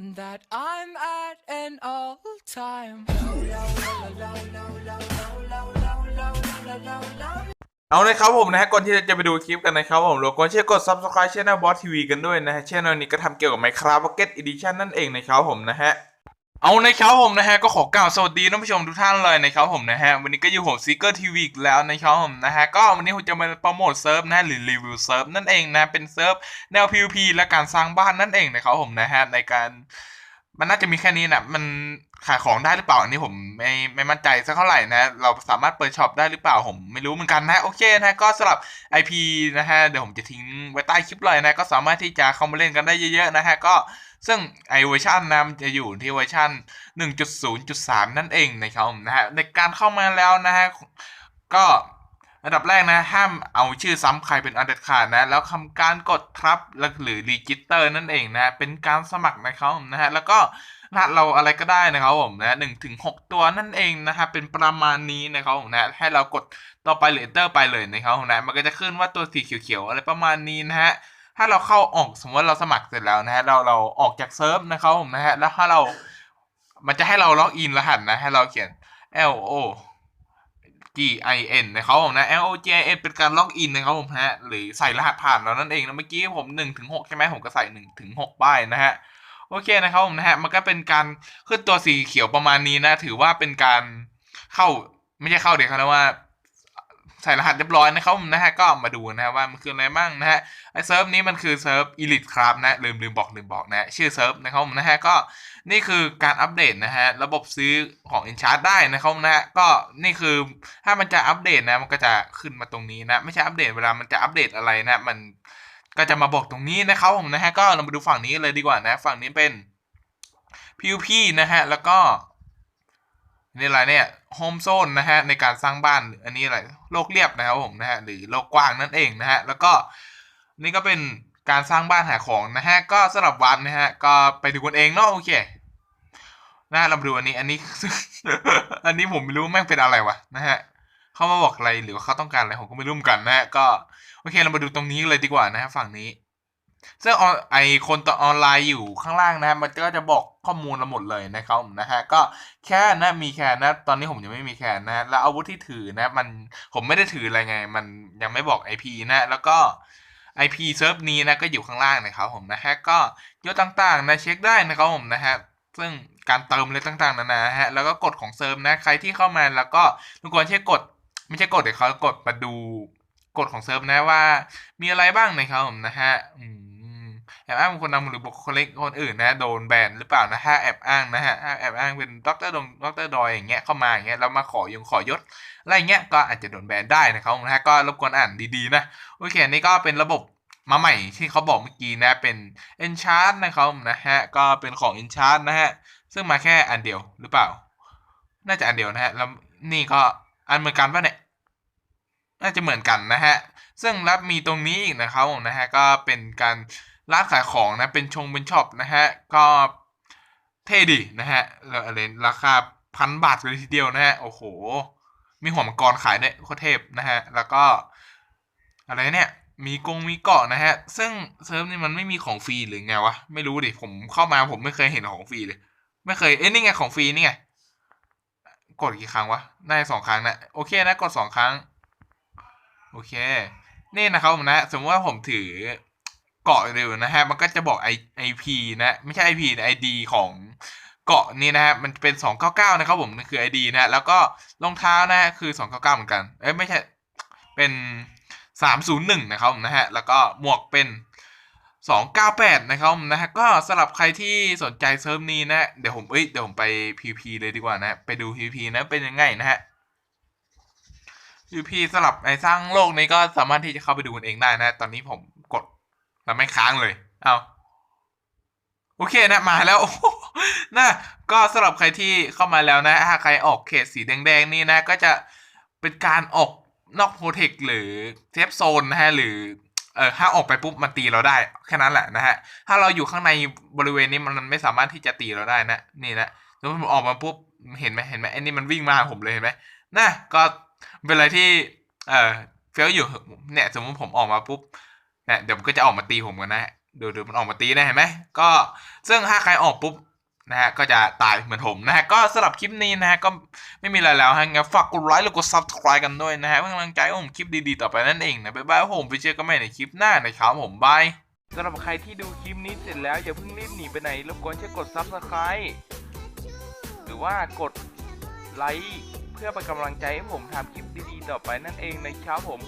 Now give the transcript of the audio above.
that I'm at an all time. เอาเลยครับผมนะฮะก่อนที่จะไปดูคลิปกันนะครับผมรบกวนช่วยกด subscribe channel Boss TV กันด้วยนะฮะ channel นี้ก็ทำเกี่ยวกับ Minecraft Pocket Edition นั่นเองนะครับผมนะฮะ เอานะครับผมนะฮะก็ขอกล่าวสวัสดีท่านผู้ชมทุกท่านเลยนะครับผมนะฮะวันนี้ก็อยู่ผมซีเกอร์ทีวีอีกแล้วนะครับผมนะฮะก็วันนี้ผมจะมาโปรโมทเซิร์ฟนะฮะหรือรีวิวเซิร์ฟนั่นเองนะเป็นเซิร์ฟแนว PVP และการสร้างบ้านนั่นเองนะครับผมนะฮะในการมันน่าจะมีแค่นี้นะมัน ขายของได้หรือเปล่าอันนี้ผมไม่ไม่มั่นใจสักเท่าไหร่นะ เราสามารถเปิดช็อปได้หรือเปล่าผมไม่รู้เหมือนกันนะโอเคนะก็สำหรับ IP นะฮะเดี๋ยวผมจะทิ้งไว้ใต้คลิปเลยนะ ก็สามารถที่จะเข้ามาเล่นกันได้เยอะๆนะฮะก็ซึ่งไอเวอร์ชันนะมันจะอยู่ที่เวอร์ชัน1.0.3 นั่นเองนะครับนะฮะในการเข้ามาแล้วนะฮะก็ อันดับแรกนะห้ามเอาชื่อซ้ำใครเป็นอันเด็ดขาดนะ แล้วทำการกดทับหรือรีจิสเตอร์นั่นเองนะ เป็นการสมัครนะครับนะฮะแล้วก็รหัสเราอะไรก็ได้นะครับผมนะหนึ่งถึงหกตัวนั่นเองนะฮะเป็นประมาณนี้นะครับผมนะให้เรากดต่อไปหรือ enter ไปเลยนะครับผมนะมันก็จะขึ้นว่าตัวสีเขียวๆอะไรประมาณนี้นะฮะถ้าเราเข้าออกสมมติว่าเราสมัครเสร็จแล้วนะฮะเราเราออกจากเซิร์ฟนะครับผมนะฮะแล้วถ้าเรามันจะให้เราล็อกอินรหัสนะให้เราเขียน L O G I N นะครับผมนะ L O G I N เป็นการล็อกอินนะครับผมฮะหรือใส่รหัสผ่านเรานั่นเองนะเมื่อกี้ผม1ถึง6ใช่ไหมผมก็ใส่1ถึง6ป้ายนะฮะโอเคนะครับผมนะฮะมันก็เป็นการขึ้นตัวสีเขียวประมาณนี้นะ ถือว่าเป็นการเข้าไม่ใช่เข้าเดี๋ยวเขาเรียกว่า ใส่รหัสเรียบร้อยนะครับผมนะฮะก็มาดูนะฮะว่ามันคืออะไรบ้างนะฮะไอเซิร์ฟนี้มันคือเซิร์ฟ Elite ครับนะลืมลืมบอกลืมบอกนะชื่อเซิร์ฟนะครับผมนะฮะก็นี่คือการอัปเดตนะฮะระบบซื้อของ Enchant ได้นะครับนะฮะก็นี่คือถ้ามันจะอัปเดตนะมันก็จะขึ้นมาตรงนี้นะไม่ใช่อัปเดตเวลามันจะอัปเดตอะไรนะมันก็จะมาบอกตรงนี้นะครับผมนะฮะก็เรามาดูฝั่งนี้เลยดีกว่านะ ฝั่งนี้เป็น PVP นะฮะแล้วก็ นี่อะไรเนี่ยโฮมโซนนะฮะในการสร้างบ้านอันนี้อะไรโลกเรียบนะครับผมนะฮะหรือโลกกว้างนั่นเองนะฮะแล้วก็นี่ก็เป็นการสร้างบ้านหาของนะฮะก็สำหรับวันนะฮะก็ไปดูกันเองเนาะโอเคนะเรามาดูอันนี้อันนี้ อันนี้ผมไม่รู้แม่งเป็นอะไรวะนะฮะเขามาบอกอะไรหรือว่าเขาต้องการอะไรผมก็ไม่รู้เหมือนกันนะฮะก็โอเคเรามาดูตรงนี้เลยดีกว่านะฮะฝั่งนี้ ซึ่งออนไอคนต่อออนไลน์อยู่ข้างล่างนะมันก็จะบอกข้อมูลเราหมดเลยนะครับผมนะฮะก็แค่นะมีแค่นะ ตอนนี้ผมยังไม่มีแค่นะแล้วอาวุธที่ถือนะ มันผมไม่ได้ถืออะไรไง มันยังไม่บอก IP นะ แล้วก็ IP เซิร์ฟนี้นะก็อยู่ข้างล่างนะครับผมนะฮะก็ยศต่างๆนะเช็คได้นะครับผมนะฮะซึ่งการเติมอะไรต่างๆนานาฮะแล้วก็กฎของเซิร์ฟนะใครที่เข้ามาแล้วก็ทุกคนเช็คกด ไม่ใช่กดเดี๋ยวเขากดมาดูกฎของเซิร์ฟนะว่า มีอะไรบ้างนะครับผมนะฮะอืม แอบอ้างบุคคลนำหรือบุคลเล็กคนอื่นนะโดนแบนหรือเปล่านะฮะแอบอ้างนะฮะถ้าแอบอ้างเป็นด็อกเตอร์ดงด็อกเตอร์ดอยอย่างเงี้ยเข้ามาอย่างเงี้ยแล้วมาขอยงขอยศอะไรเงี้ยก็อาจจะโดนแบนได้นะครับนะฮะก็รบกวนอ่านดีๆนะโอเคอันนี่ก็เป็นระบบมาใหม่ที่เขาบอกเมื่อกี้นะเป็น Enchant นะครับนะฮะก็เป็นของ Enchant นะฮะซึ่งมาแค่อันเดียวหรือเปล่า น่าจะอันเดียวนะฮะแล้วนี่ก็อันเหมือนกันป่ะเนี่ยน่าจะเหมือนกันนะฮะซึ่งรับมีตรงนี้อีกนะครับนะฮะก็เป็นการ ร้านขายของนะ เป็นชงเป็นช็อปนะฮะ ก็เท่ดีนะฮะแล้วอะไรราคาพันบาทเลยทีเดียวนะฮะ โอ้โห มีหัวมังกรขายเนี่ยโคตรเทพนะฮะ แล้วก็ อะไรเนี่ย มีกงมีเกาะนะฮะ ซึ่งเซิร์ฟนี่มันไม่มีของฟรีหรือไงวะ ไม่รู้ดิ ผมเข้ามาผมไม่เคยเห็นของฟรีเลย ไม่เคย เอ้ยนี่ไงของฟรีนี่ไง กดกี่ครั้งวะ ได้สองครั้งนะ โอเคนะ กดสองครั้ง โอเค นี่นะครับผมนะ สมมติว่าผมถือ เกาะเร็วนะฮะ มันก็จะบอกไอไอพีนะ ไม่ใช่ไอพีไอดีของเกาะนี่นะฮะ มันเป็นสองเก้าเก้านะครับผมนั่นคือไอดีนะฮะแล้วก็รองเท้านะฮะคือสองเก้าเก้าเหมือนกัน เอ้ยไม่ใช่ เป็นสามศูนย์หนึ่งนะครับผมนะฮะ แล้วก็หมวกเป็นสองเก้าแปดนะครับผมนะฮะ ก็สำหรับใครที่สนใจเซิร์ฟนี้นะ เดี๋ยวผม เอ้ย เดี๋ยวผมไปพีพีเลยดีกว่านะ ไปดูพีพีนะเป็นยังไงนะฮะพีพีสลับในสร้างโลกนี้ก็สามารถที่จะเข้าไปดูกันเองได้นะ ตอนนี้ผม แล้วไม่ค้างเลย เอาโอเคนะมาแล้วนะก็สำหรับใครที่เข้ามาแล้วนะถ้าใครออกเขตสีแดงๆนี่นะ ก็จะเป็นการออกนอกโปรเทคหรือเซฟโซนนะฮะหรือเออถ้าออกไปปุ๊บมันตีเราได้แค่นั้นแหละนะฮะถ้าเราอยู่ข้างในบริเวณนี้มันไม่สามารถที่จะตีเราได้นะนี่นะแล้วผมออกมาปุ๊บเห็นไหมเห็นไหมไอ้นี่มันวิ่งมาหาผมเลยเห็นไหมนะก็เป็นอะไรที่เออเฟลอยู่เนี่ยสมมติผมออกมาปุ๊บ เดี๋ยวมันก็จะออกมาตีผมกันนะดูดูมันออกมาตีนะเห็นไหมก็ซึ่งถ้าใครออกปุ๊บนะฮะก็จะตายเหมือนผมนะฮะก็สำหรับคลิปนี้นะฮะก็ไม่มีอะไรแล้วฮะงั้นฝากกดไลค์หรือกด subscribe กันด้วยนะฮะเพื่อกำลังใจให้ผมคลิปดีๆต่อไปนั่นเองนะบ๊ายบายผมไปเจอกันใหม่ในคลิปหน้านะครับผมบายสำหรับใครที่ดูคลิปนี้เสร็จแล้วอย่าเพิ่งรีบหนีไปไหนรบกวนช่วยกด subscribe หรือว่ากดไลค์เพื่อเป็นกำลังใจให้ผมทำคลิปดีๆต่อไปนั่นเองนะครับผม